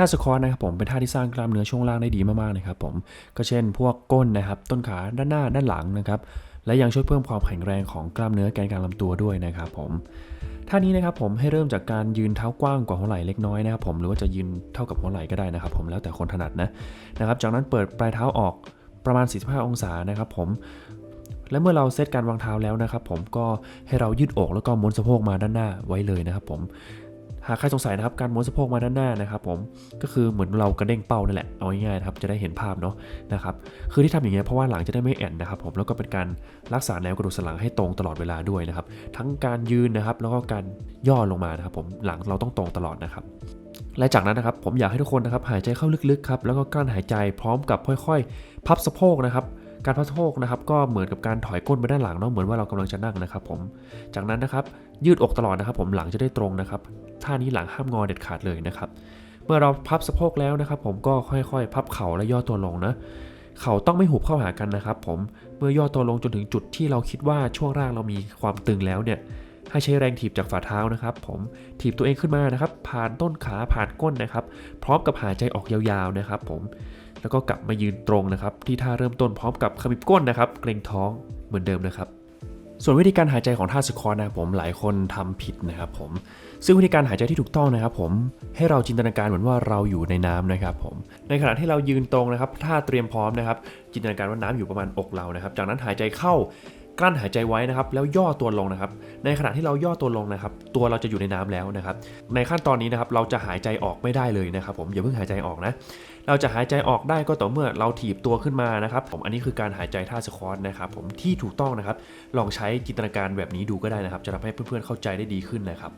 ท่าสควอตนะครับผมเป็นท่าที่สร้างกล้ามเนื้อช่วงล่างได้ดีมากๆนะครับผมก็เช่นพวกก้นนะครับ ต้นขาด้านหน้าด้านหลังนะครับและยังช่วยเพิ่มความแข็งแรงของกล้ามเนื้อแกนกลางลำตัวด้วยนะครับผมท่านี้นะครับผมให้เริ่มจากการยืนเท้ากว้างกว่าหัวไหล่เล็กน้อยนะครับผมหรือว่าจะยืนเท่ากับหัวไหล่ก็ได้นะครับ ผมแล้วแต่คนถนัดนะนะครับ จากนั้นเปิดปลายเท้าออกประมาณ 45 องศานะครับผมและเมื่อเราเซตการวางเท้าแล้วนะครับ ผมก็ให้เรายืดอกแล้วก็ม้วนสะโพกมาด้านหน้าไว้เลยนะครับ ผม หากใครสงสัยนะครับการม้วนสะโพกมาด้านหน้านะครับผมก็คือเหมือนเรากระเด้งเป้านั่นแหละเอาง่ายๆนะครับจะได้เห็นภาพเนาะนะครับคือที่ทำอย่างเงี้ยเพราะว่าหลังจะได้ไม่แอนนะครับผมแล้วก็เป็นการรักษาแนวกระดูกสันหลังให้ตรงตลอดเวลาด้วยนะครับทั้งการยืนนะครับแล้วก็การย่อลงมานะครับผมหลังเราต้องตรงตลอดนะครับและจากนั้นนะครับผมอยากให้ทุกคนนะครับหายใจเข้าลึกๆครับแล้วก็กลั้นหายใจพร้อมกับค่อยๆ พับสะโพกนะครับการพับสะโพกนะครับก็เหมือนกับการถอยก้นไปด้านหลังเนาะเหมือนว่าเรากำลังจะนั่งนะครับผมจากนั้นนะครับยืดอกตลอดนะครับผมหลังจะได้ตรงนะครับ ท่านี้หลังห้ามงอเด็ดขาดเลยนะครับ เมื่อเราพับสะโพกแล้วนะครับ ผมก็ค่อยๆ พับเข่าและย่อตัวลงนะเข่าต้องไม่หุบเข้าหากันนะครับ ผมเมื่อย่อตัวลงจนถึงจุดที่เราคิดว่าช่วงล่างเรามีความตึงแล้วเนี่ยให้ใช้แรงถีบจากฝ่าเท้านะครับ ผมถีบตัวเองขึ้นมานะครับ ผ่านต้นขาผ่านก้นนะครับ พร้อมกับหายใจออกยาวๆนะครับ ผมแล้วก็กลับมายืนตรงนะครับ ที่ท่าเริ่มต้นพร้อมกับขมิบก้นนะครับ เกรงท้องเหมือนเดิมนะครับ ส่วนวิธีการหายใจของท่าสควอตนะครับผมหลายคนทำผิดนะครับผมซึ่งวิธีการหายใจที่ถูกต้องนะครับผมให้เราจินตนาการเหมือนว่าเราอยู่ในน้ำนะครับผมในขณะที่เรายืนตรงนะครับท่าเตรียมพร้อมนะครับจินตนาการว่าน้ำอยู่ประมาณอกเรานะครับจากนั้นหายใจเข้ากลั้นหายใจไว้นะครับแล้วย่อตัวลงนะครับ ในขณะที่เราย่อตัวลงนะครับ ตัวเราจะอยู่ในน้ำแล้วนะครับ ในขั้นตอนนี้นะครับเราจะหายใจออกไม่ได้เลยนะครับ ผมอย่าเพิ่งหายใจออกนะ เราจะหายใจออกได้ก็ต่อเมื่อเราถีบตัวขึ้นมานะครับ ผมอันนี้คือการหายใจท่าสควอตนะครับ ผมที่ถูกต้องนะครับ ลองใช้จินตนาการแบบนี้ดูก็ได้นะครับ จะทำให้เพื่อนๆเข้าใจได้ดีขึ้นนะครับ